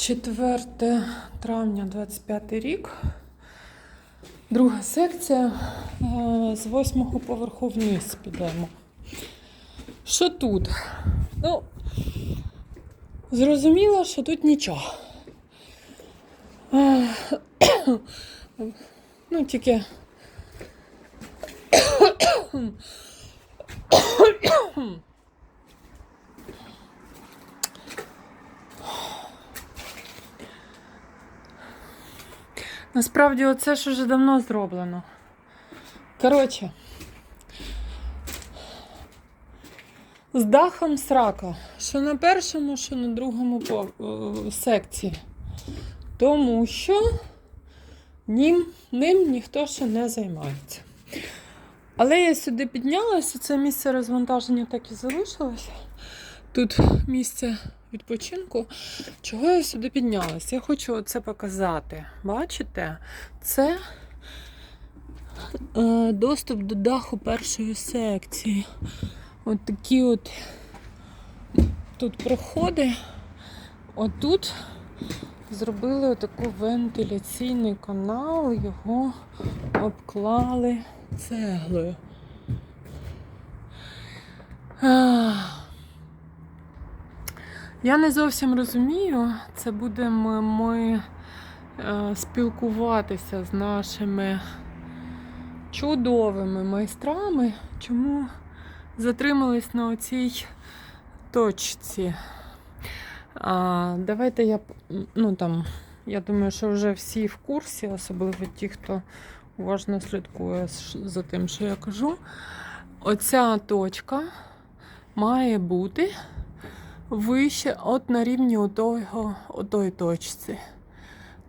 4 травня 25 рік. Друга секція. Е, З восьмого поверху вниз підемо. Що тут? Ну, зрозуміло, що тут нічого. Е, Ну, тільки. Насправді, оце ж уже давно зроблено. Коротше. З дахом срака. Що на першому, що на другому е, секції. Тому що ним, ним ніхто ще не займається. Але я сюди піднялася, це місце розвантаження так і залишилося. Тут місце відпочинку. Чого я сюди піднялася? Я хочу це показати. Бачите? Це е, доступ до даху першої секції. От такі от тут проходи. Отут зробили отаку вентиляційний канал, його обклали цеглою. Ах. Я не зовсім розумію, це будемо ми е, спілкуватися з нашими чудовими майстрами, чому затримались на оцій точці. А, давайте я, ну там, я думаю, що вже всі в курсі, особливо ті, хто уважно слідкує за тим, що я кажу. Оця точка має бути вище от на рівні отого, отої точці.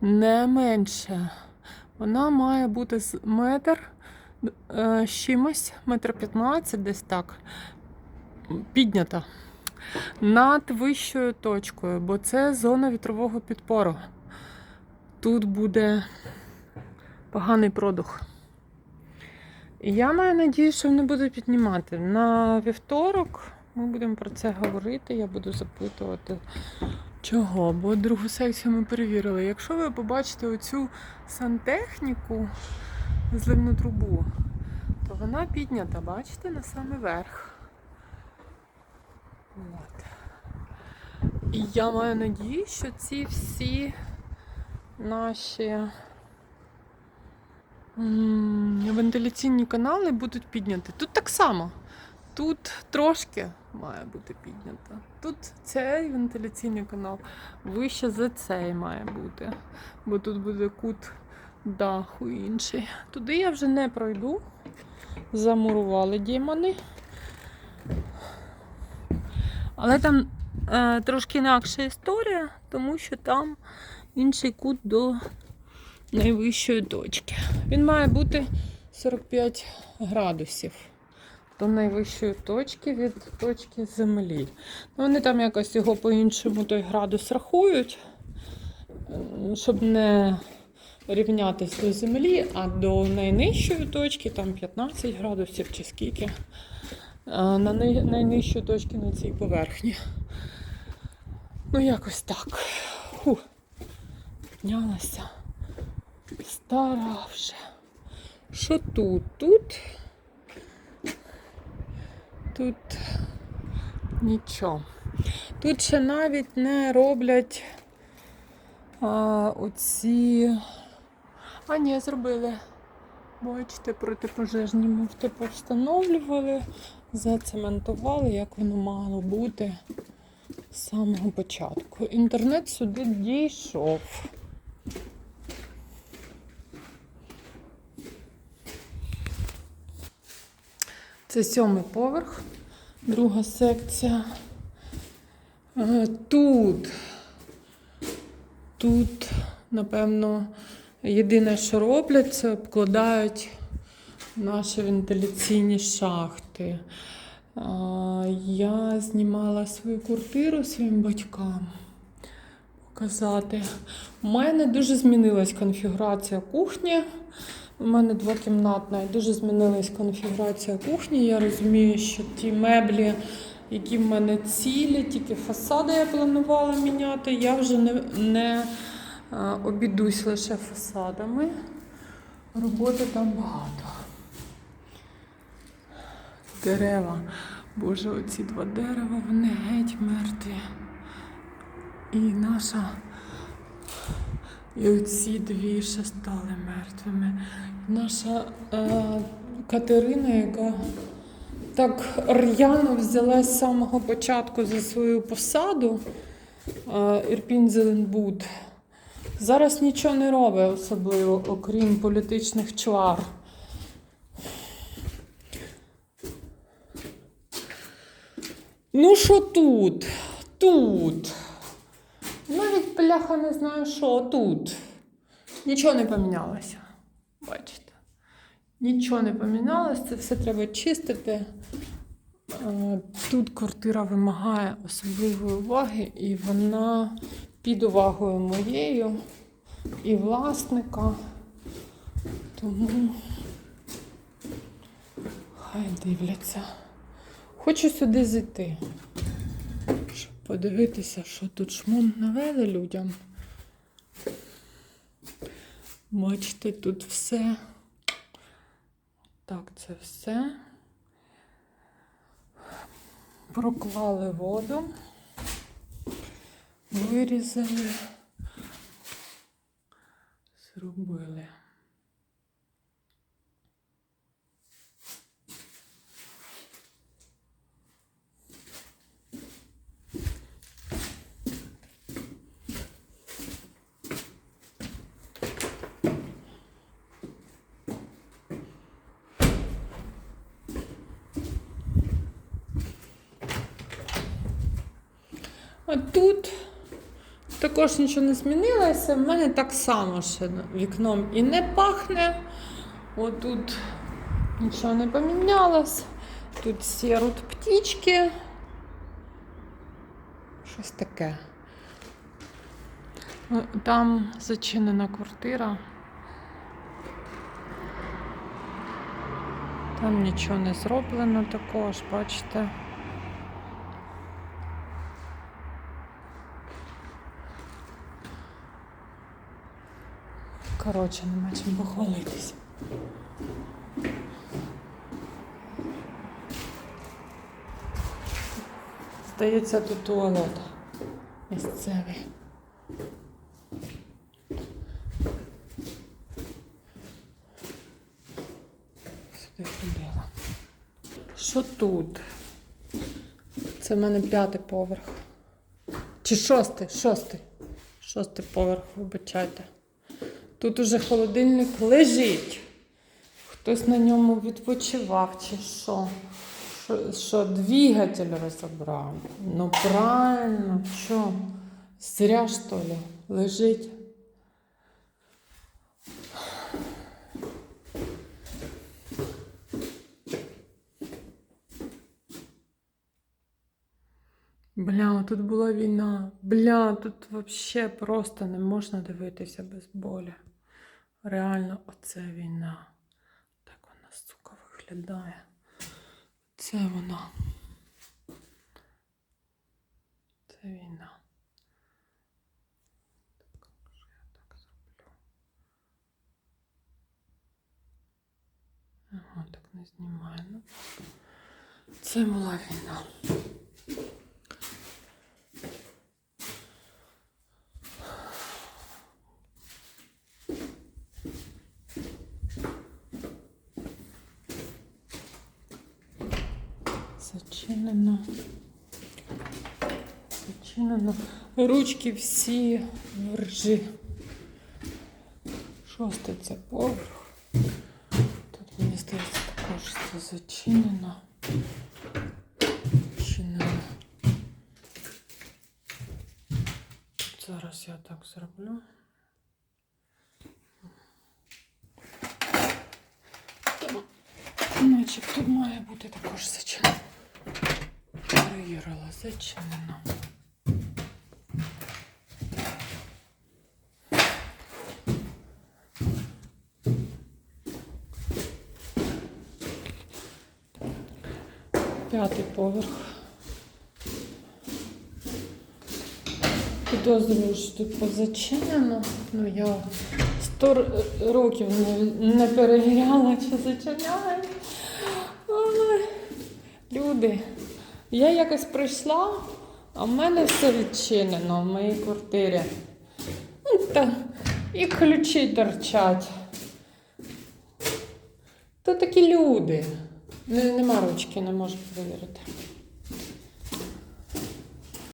Не менше. Вона має бути з метр е, з чимось, метр п'ятнадцять, десь так, піднята над вищою точкою, бо це зона вітрового підпору. Тут буде поганий продух. Я маю надію, що вони будуть піднімати. На вівторок ми будемо про це говорити. Я буду запитувати, чого. Бо другу секцію ми перевірили. Якщо ви побачите оцю сантехніку, зливну трубу, то вона піднята, бачите, на самий верх. От. І я маю надію, що ці всі наші вентиляційні канали будуть підняті. Тут так само. Тут трошки має бути піднято. Тут цей вентиляційний канал вище за цей має бути. Бо тут буде кут даху інший. Туди я вже не пройду. Замурували дімони. Але там е, трошки інакша історія, тому що там інший кут до найвищої точки. Він має бути 45 градусів до найвищої точки від точки землі. Ну, вони там якось його по-іншому той градус рахують, щоб не рівнятися до землі, а до найнижчої точки, там 15 градусів чи скільки. е, На най- найнижчої точки на цій поверхні. Ну, якось так. Фу. Піднялася. Стара вже. Що тут? Тут. Тут нічого. Тут ще навіть не роблять а, оці. А, ні, зробили. Бачите, протипожежні муфти повстановлювали, зацементували, як воно мало бути з самого початку. Інтернет сюди дійшов. Це сьомий поверх, друга секція. Е, Тут, тут, напевно, єдине, що роблять, це обкладають наші вентиляційні шахти. Я знімала свою квартиру своїм батькам показати. У мене дуже змінилась конфігурація кухні. У мене двокімнатна і дуже змінилась конфігурація кухні. Я розумію, що ті меблі, які в мене цілі, тільки фасади я планувала міняти. Я вже не, не обійдусь лише фасадами. Роботи там багато. Дерева. Боже, оці два дерева, вони геть мертві. І наша. І оці дві ще стали мертвими. Наша е, Катерина, яка так р'яно взялась з самого початку за свою посаду е, Ірпінь Зеленбуд, зараз нічого не робить особливо, окрім політичних чвар. Ну, що тут? Тут. Навіть пляха не знаю, що тут. Нічого не помінялося. Бачите? Нічого не помінялося, це все треба чистити. Е, Тут квартира вимагає особливої уваги, і вона під увагою моєю і власника. Тому хай дивляться. Хочу сюди зайти, подивитися, що тут шмон навели людям. Бачите, тут все. Так, це все. Проклали воду, вирізали, зробили. А тут також нічого не змінилося. В мене так само ще вікном і не пахне. Отут нічого не помінялось. Тут сірут птічки. Щось таке. Там зачинена квартира. Там нічого не зроблено також, бачите. Коротше, нема чим похвалитись. Здається, тут туалет місцевий. Сюди ходила. Що тут? Це в мене п'ятий поверх. Чи шостий? Шостий. Шостий поверх, вибачайте. Тут уже холодильник лежить. Хтось на ньому відпочивав чи що. Що, що двигатель розібрав. Ну правильно, що? Зря, що ли, лежить. Бля, тут була війна. Бля, тут вообще просто не можна дивитися без болі. Реально, оце війна. Так вона, сука, виглядає. Це вона. Це війна. Так, так? Ага, так не знімаю. Ну. Це була війна. Зачинено. Зачинено. Ручки всі в ржі. Шостий це поверх. Тут, мені здається, також все зачинено. Зачинено. Зараз я так зроблю. Значить, тут має бути також зачинено. Перевірила, зачинено. П'ятий поверх. Підозрюю, що тут позачинено, ну я сто років не, не перевіряла, чи зачиняє. Люди, я якось прийшла, а в мене все відчинено в моїй квартирі. Ну, і ключі торчать. То такі люди. Нема ручки, не можу перевірити.